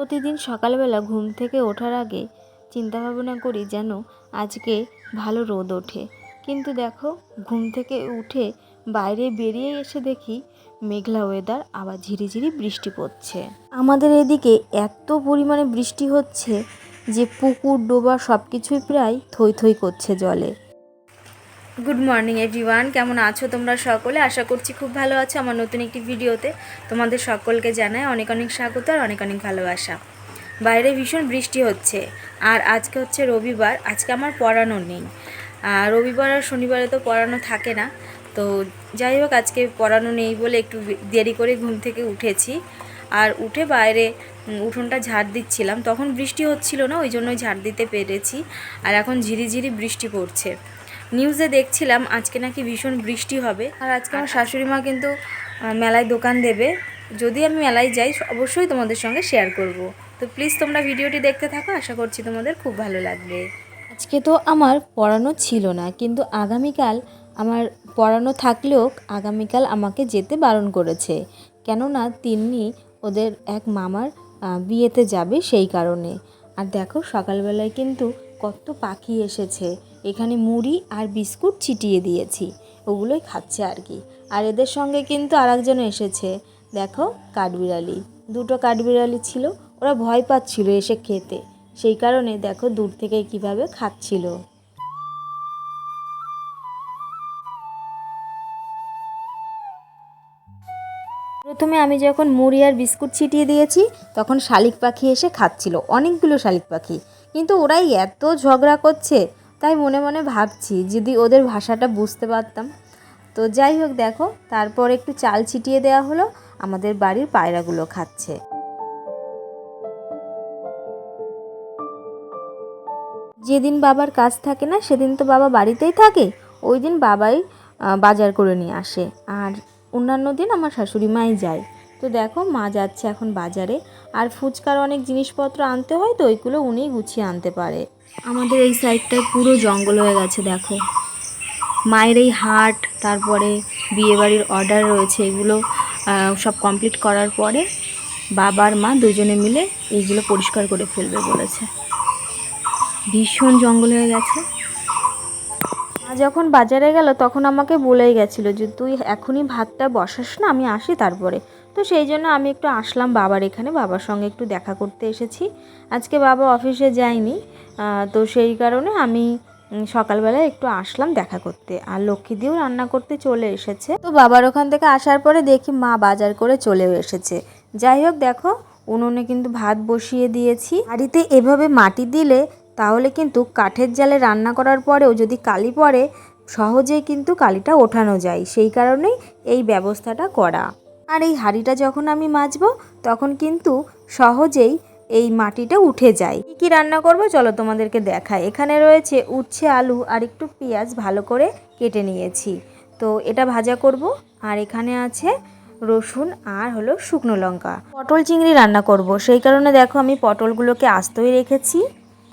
প্রতিদিন সকালবেলা ঘুম থেকে ওঠার আগে চিন্তা ভাবনা করি যেন আজকে ভালো রোদ ওঠে। কিন্তু দেখো, ঘুম থেকে উঠে বাইরে বেরিয়ে এসে দেখি মেঘলা ওয়েদার আবার ঝিরিঝিরি বৃষ্টি পড়ছে। আমাদের এদিকে এত পরিমাণে বৃষ্টি হচ্ছে যে পুকুর, ডোবা সব কিছুই প্রায় থই থই করছে জলে। গুড মর্নিং এভরিওয়ান কেমন আছো তোমরা সকলে? আশা করছি খুব ভালো আছো আমার নতুন একটি ভিডিওতে। তোমাদের সকলকে জানাই অনেক অনেক স্বাগত আর অনেক অনেক ভালোবাসা। বাইরে ভীষণ বৃষ্টি হচ্ছে। আর আজকে হচ্ছে রবিবার। আজকে আমার পড়ানো নেই। আর রবিবার আর শনিবারে তো পড়ানো থাকে না। তো যাই হোক, আজকে পড়ানো নেই বলে একটু দেরি করে ঘুম থেকে উঠেছি। আর উঠে বাইরে উঠোনটা ঝাড় দিচ্ছিলাম। তখন বৃষ্টি হচ্ছিল না, ওই জন্যই ঝাড় দিতে পেরেছি। আর এখন ঝিরিঝিরি বৃষ্টি পড়ছে। নিউজে দেখছিলাম আজকে নাকি ভীষণ বৃষ্টি হবে। আর আজকে আমার শাশুড়ি মা কিন্তু মেলায় দোকান দেবে। যদি আমি মেলায় যাই, অবশ্যই তোমাদের সঙ্গে শেয়ার করব। তো প্লিজ তোমরা ভিডিওটি দেখতে থাকো, আশা করছি তোমাদের খুব ভালো লাগবে। আজকে তো আমার পড়ানো ছিল না, কিন্তু আগামীকাল আমার পড়ানো থাকলেও আগামীকাল আমাকে যেতে বারণ করেছে। কেননা তিনি ওদের এক মামার বিয়েতে যাবে সেই কারণে। আর দেখো সকালবেলায় কিন্তু কত পাখি এসেছে। এখানে মুড়ি আর বিস্কুট ছিটিয়ে দিয়েছি। ওগুলোই খাচ্ছে আর কি। আর এদের সঙ্গে কিন্তু আরেকজন এসেছে। দেখো, কাঠবিড়ালি। দুটো কাঠবিড়ালি ছিল। ওরা ভয় পাচ্ছিল এসে খেতে। সেই কারণে দেখো দূর থেকে কীভাবে খাচ্ছিল। প্রথমে আমি যখন মুড়ি আর বিস্কুট ছিটিয়ে দিয়েছি, তখন শালিক পাখি এসে খাচ্ছিল। অনেকগুলো শালিক পাখি। কিন্তু ওরাই এত ঝগড়া করছে তাই মনে মনে ভাবছি যদি ওদের ভাষাটা বুঝতে পারতাম। তো যাই হোক দেখো, তারপর একটু চাল ছিটিয়ে দেওয়া হলো, আমাদের বাড়ির পায়রাগুলো খাচ্ছে। যেদিন বাবার কাজ থাকে না, সেদিন তো বাবা বাড়িতেই থাকে, ওই দিন বাবাই বাজার করে নিয়ে আসে। আর অন্যান্য দিন আমার শাশুড়ি মাই যায়। তো দেখো, মা যাচ্ছে এখন বাজারে। আর ফুচকার অনেক জিনিসপত্র আনতে হয় তো, ওইগুলো উনিই গুছিয়ে আনতে পারে। আমাদের এই সাইডটায় পুরো জঙ্গল হয়ে গেছে, দেখো। মায়ের এই হাট, তারপরে বিয়েবাড়ির অর্ডার রয়েছে, এগুলো সব কমপ্লিট করার পরে বাবার মা দুজনে মিলে এইগুলো পরিষ্কার করে ফেলবে বলেছে। ভীষণ জঙ্গল হয়ে গেছে। মা যখন বাজারে গেল, তখন আমাকে বলেই গেছিল যে, তুই এখনই ভাতটা বসাস না, আমি আসি তারপরে। তো সেই জন্য আমি একটু আসলাম বাবার এখানে। বাবার সঙ্গে একটু দেখা করতে এসেছি। আজকে বাবা অফিসে যায়নি। তো সেই কারণে আমি সকালবেলায় একটু আসলাম দেখা করতে। আর লক্ষ্মী দিয়েও রান্না করতে চলে এসেছে। তো বাবার ওখান থেকে আসার পরে দেখি মা বাজার করে চলেও এসেছে। যাই হোক, দেখো, উনুনে কিন্তু ভাত বসিয়ে দিয়েছি। বাড়িতে এভাবে মাটি দিলে তাহলে কিন্তু কাঠের জালে রান্না করার পরেও যদি কালি পড়ে, সহজেই কিন্তু কালিটা ওঠানো যায়। সেই কারণেই এই ব্যবস্থাটা করা। আর এই হাঁড়িটা যখন আমি মাজবো, তখন কিন্তু সহজেই এই মাটিটা উঠে যায়। কী কী রান্না করব চলো তোমাদেরকে দেখাই। এখানে রয়েছে উচ্ছে, আলু আর একটু পেঁয়াজ ভালো করে কেটে নিয়েছি। তো এটা ভাজা করব। আর এখানে আছে রসুন আর হলো শুকনো লঙ্কা। পটল চিংড়ি রান্না করব। সেই কারণে দেখো আমি পটলগুলোকে আস্তই রেখেছি।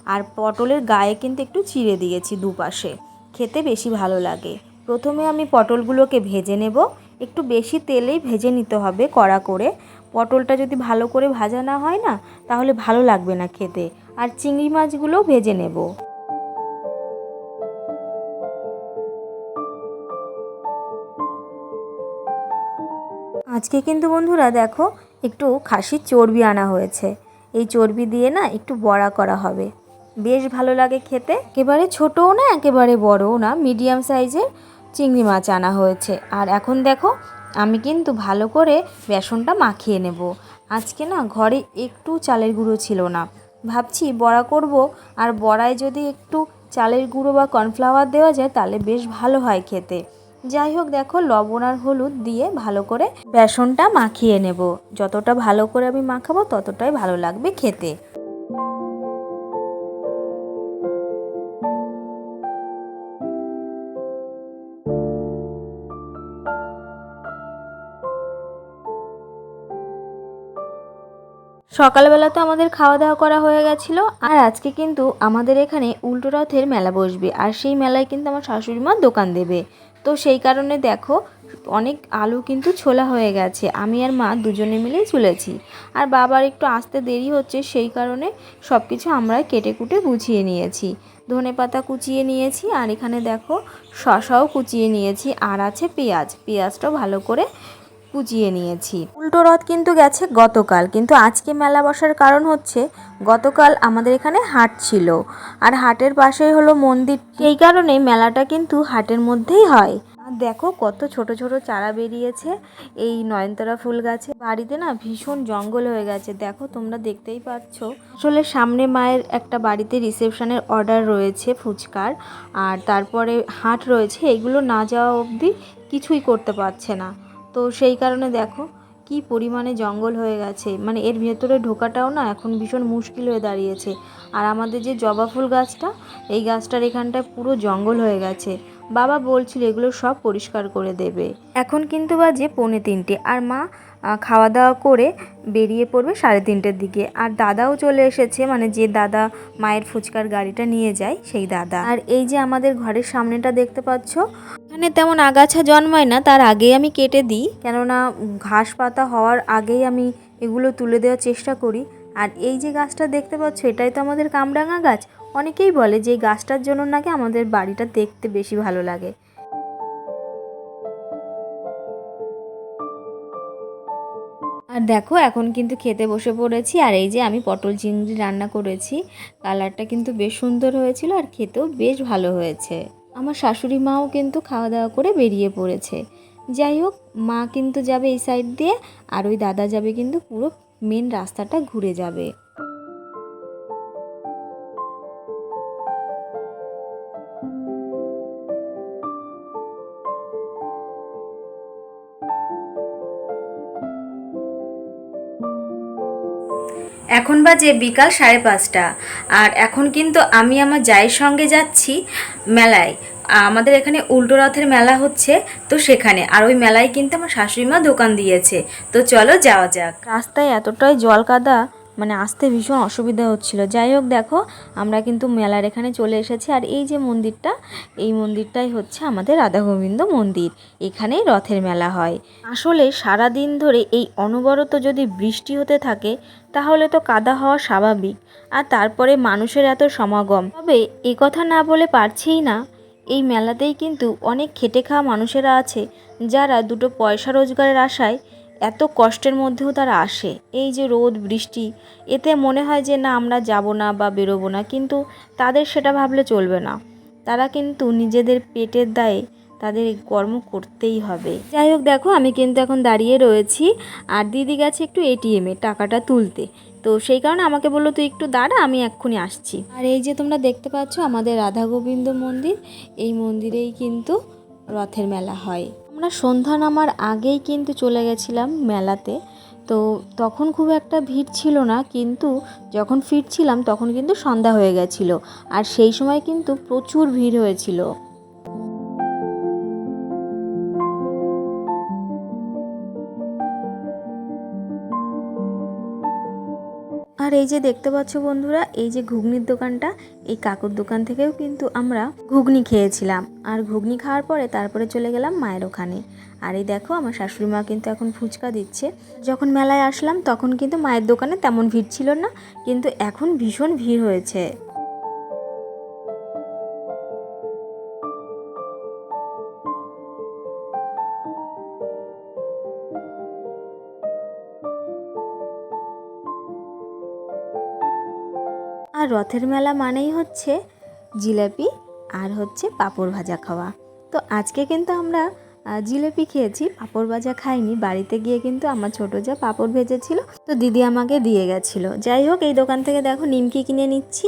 আর পটলের গায়ে কিন্তু একটু চিড়ে দিয়েছি দুপাশে। খেতে বেশি ভালো লাগে। প্রথমে আমি পটলগুলোকে ভেজে নেব। একটু বেশি তেলেই ভেজে নিতে হবে কড়া করে। পটলটা যদি ভালো করে ভাজা না হয় না, তাহলে ভালো লাগবে না খেতে। আর চিংড়ি মাছগুলোও ভেজে নেব। আজকে কিন্তু বন্ধুরা দেখো, একটু খাসির চর্বি আনা হয়েছে। এই চর্বি দিয়ে না একটু বড়া করা হবে। বেশ ভালো লাগে খেতে। একেবারে ছোটও না, একেবারে বড়ও না, মিডিয়াম সাইজের। চিংড়ি মাছ আনা হয়েছে। আর এখন দেখো, আমি কিন্তু ভালো করে বেসনটা মাখিয়ে নেব। আজকে না ঘরে একটু চালের গুঁড়ো ছিল না। ভাবছি বড়া করব, আর বড়ায় যদি একটু চালের গুঁড়ো বা কর্নফ্লাওয়ার দেওয়া যায়, তাহলে বেশ ভালো হয় খেতে। যাই হোক, দেখো লবণ আর হলুদ দিয়ে ভালো করে বেসনটা মাখিয়ে নেব। যতটা ভালো করে আমি মাখাবো, ততটাই ভালো লাগবে খেতে। সকালবেলা তো আমাদের খাওয়া দাওয়া করা হয়ে গেছিল, আর আজকে কিন্তু আমাদের এখানে উল্টো রথের মেলা বসবে, আর সেই মেলায় কিন্তু আমার শাশুড়ি মা দোকান দেবে। তো সেই কারণে দেখো, অনেক আলু কিন্তু ছোলা হয়ে গেছে, আমি আর মা দুজনে মিলেই চলেছি। আর বাবার একটু আসতে দেরি হচ্ছে, সেই কারণে সব কিছু আমরা কেটে কুটে গুছিয়ে নিয়েছি। ধনে পাতা কুচিয়ে নিয়েছি, আর এখানে দেখো শশাও কুচিয়ে নিয়েছি, আর আছে পেঁয়াজ, পেঁয়াজটাও ভালো করে কুচিয়ে নিয়েছি। উল্টো রথ কিন্তু গেছে গতকাল, কিন্তু আজকে মেলা বসার কারণ হচ্ছে গতকাল আমাদের এখানে হাট ছিল। আর হাটের পাশেই হলো মন্দির। এই কারণে মেলাটা কিন্তু হাটের মধ্যেই হয়। আর দেখো কত ছোট ছোট চারা বেরিয়েছে। এই নয়নতারা ফুল গাছে। বাড়িতে না ভীষণ জঙ্গল হয়ে গেছে। দেখো তোমরা দেখতেই পাচ্ছ। আসলে সামনে মায়ের একটা বাড়িতে রিসেপশনের অর্ডার রয়েছে ফুচকার। আর তারপরে হাট রয়েছে। এগুলো না যাওয়া অবধি কিছুই করতে পারছে না। তো সেই কারণে দেখো কি পরিমাণে জঙ্গল হয়ে গেছে। মানে এর ভেতরে ঢোকাটাও না এখন ভীষণ মুশকিল হয়ে দাঁড়িয়েছে। আর আমাদের যে জবা ফুল গাছটা, এই গাছটার এখানটায় পুরো জঙ্গল হয়ে গেছে। বাবা বলছিল এগুলো সব পরিষ্কার করে দেবে। এখন কিন্তু বাজে পৌনে তিনটে। আর মা খাওয়া দাওয়া করে বেরিয়ে পড়বে সাড়ে তিনটের দিকে। আর দাদাও চলে এসেছে মানে যে দাদা মায়ের ফুচকার গাড়িটা নিয়ে যায়, সেই দাদা। আর এই যে আমাদের ঘরের সামনেটা দেখতে পাচ্ছ, এখানে তেমন আগাছা জন্মায় না, তার আগেই আমি কেটে দিই। কেননা ঘাস পাতা হওয়ার আগেই আমি এগুলো তুলে দেওয়ার চেষ্টা করি। আর এই যে গাছটা দেখতে পাচ্ছ, এটাই তো আমাদের কামরাঙা গাছ। অনেকেই বলে যে গাছটার জন্য নাকি আমাদের বাড়িটা দেখতে বেশি ভালো লাগে। আর দেখো, এখন কিন্তু খেতে বসে পড়েছি। আর এই যে আমি পটল চিংড়ি রান্না করেছি, কালারটা কিন্তু বেশ সুন্দর হয়েছিল আর খেতেও বেশ ভালো হয়েছে। আমার শাশুড়ি মাও কিন্তু খাওয়া দাওয়া করে বেরিয়ে পড়েছে। যাই হোক, মা কিন্তু যাবে এই সাইড দিয়ে, আর ওই দাদা যাবে কিন্তু পুরো মেন রাস্তাটা ঘুরে যাবে। এখন বাজে বিকাল সাড়ে পাঁচটা। আর এখন কিন্তু আমি আমার জায়ের সঙ্গে যাচ্ছি মেলায়। আমাদের এখানে উল্টো রথের মেলা হচ্ছে তো সেখানে। আর ওই মেলায় কিন্তু আমার শাশুড়ি মা দোকান দিয়েছে। তো চলো যাওয়া যাক। রাস্তায় এতটাই জল কাদা মানে আসতে ভীষণ অসুবিধা হচ্ছিল। যাই হোক দেখো, আমরা কিন্তু মেলার এখানে চলে এসেছি। আর এই যে মন্দিরটা, এই মন্দিরটাই হচ্ছে আমাদের রাধা গোবিন্দ মন্দির। এখানেই রথের মেলা হয়। আসলে সারা দিন ধরে এই অনবরত যদি বৃষ্টি হতে থাকে, তাহলে তো কাদা হওয়া স্বাভাবিক। আর তারপরে মানুষের এত সমাগম। তবে এ কথা না বলে পারছিই না। এই মেলাতেই কিন্তু অনেক খেটে খাওয়া মানুষেরা আছে, যারা দুটো পয়সা রোজগারের আশায় এত কষ্টের মধ্যেও তারা আসে। এই যে রোদ, বৃষ্টি, এতে মনে হয় যে না, আমরা যাব না বা বেরোবো না, কিন্তু তাদের সেটা ভাবলে চলবে না। তারা কিন্তু নিজেদের পেটের দায়ে তাদের কর্ম করতেই হবে। যাই হোক, দেখো, আমি কিন্তু এখন দাঁড়িয়ে রয়েছি আর দিদি গেছে একটু এটিএমে টাকাটা তুলতে। তো সেই কারণে আমাকে বলল, তুই একটু দাঁড়া, আমি এক্ষুনি আসছি। আর এই যে তোমরা দেখতে পাচ্ছ, আমাদের রাধা গোবিন্দ মন্দির, এই মন্দিরেই কিন্তু রথের মেলা হয়। আমরা সন্ধ্যা নামার আগেই কিন্তু চলে গেছিলাম মেলাতে। তো তখন খুব একটা ভিড় ছিল না, কিন্তু যখন ফিরছিলাম তখন কিন্তু সন্ধ্যা হয়ে গেছিল। আর সেই সময় কিন্তু প্রচুর ভিড় হয়েছিল। আর এই যে দেখতে পাচ্ছ বন্ধুরা, এই যে ঘুগনির দোকানটা, এই কাকুর দোকান থেকেও কিন্তু আমরা ঘুগনি খেয়েছিলাম। আর ঘুগনি খাওয়ার পরে তারপরে চলে গেলাম মায়ের ওখানে। আর এই দেখো, আমার শাশুড়ি মা কিন্তু এখন ফুচকা দিচ্ছে। যখন মেলায় আসলাম, তখন কিন্তু মায়ের দোকানে তেমন ভিড় ছিল না, কিন্তু এখন ভীষণ ভিড় হয়েছে। রথের মেলা মানেই হচ্ছে জিলাপি আর হচ্ছে পাঁপড় ভাজা খাওয়া। তো আজকে কিন্তু আমরা জিলেপি খেয়েছি, পাঁপড় ভাজা খাইনি। বাড়িতে গিয়ে কিন্তু আমার ছোটো যা পাঁপড় ভেজেছিল, তো দিদি আমাকে দিয়ে গেছিল। যাই হোক, এই দোকান থেকে দেখো নিমকি কিনে নিচ্ছি।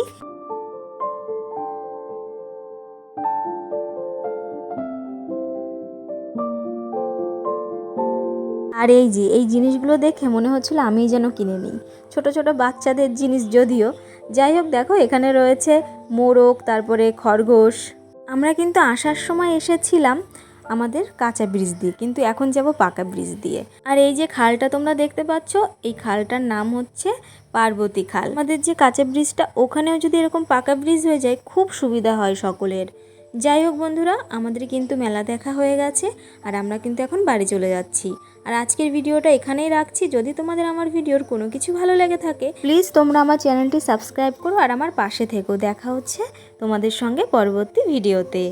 আর এই যে, এই জিনিসগুলো দেখে মনে হচ্ছিল আমিই যেন কিনে নিই। ছোট ছোট বাচ্চাদের জিনিস যদিও। যাই হোক, দেখো, এখানে রয়েছে মোরগ, তারপরে খরগোশ। আমরা কিন্তু আসার সময় এসেছিলাম আমাদের কাঁচা ব্রিজ দিয়ে, কিন্তু এখন যাব পাকা ব্রিজ দিয়ে। আর এই যে খালটা তোমরা দেখতে পাচ্ছ, এই খালটার নাম হচ্ছে পার্বতী খাল। আমাদের যে কাঁচা ব্রিজটা, ওখানেও যদি এরকম পাকা ব্রিজ হয়ে যায়, খুব সুবিধা হয় সকলের। যাই হোক বন্ধুরা, আমাদের কিন্তু মেলা দেখা হয়ে গেছে আর আমরা কিন্তু এখন বাড়ি চলে যাচ্ছি। আর আজকের ভিডিওটা এখানেই রাখছি। যদি তোমাদের আমার ভিডিওর কোনো কিছু ভালো লেগে থাকে প্লিজ তোমরা আমার চ্যানেলটি সাবস্ক্রাইব করো আর আমার পাশে থেকো। দেখা হচ্ছে তোমাদের সঙ্গে পরবর্তী ভিডিওতে।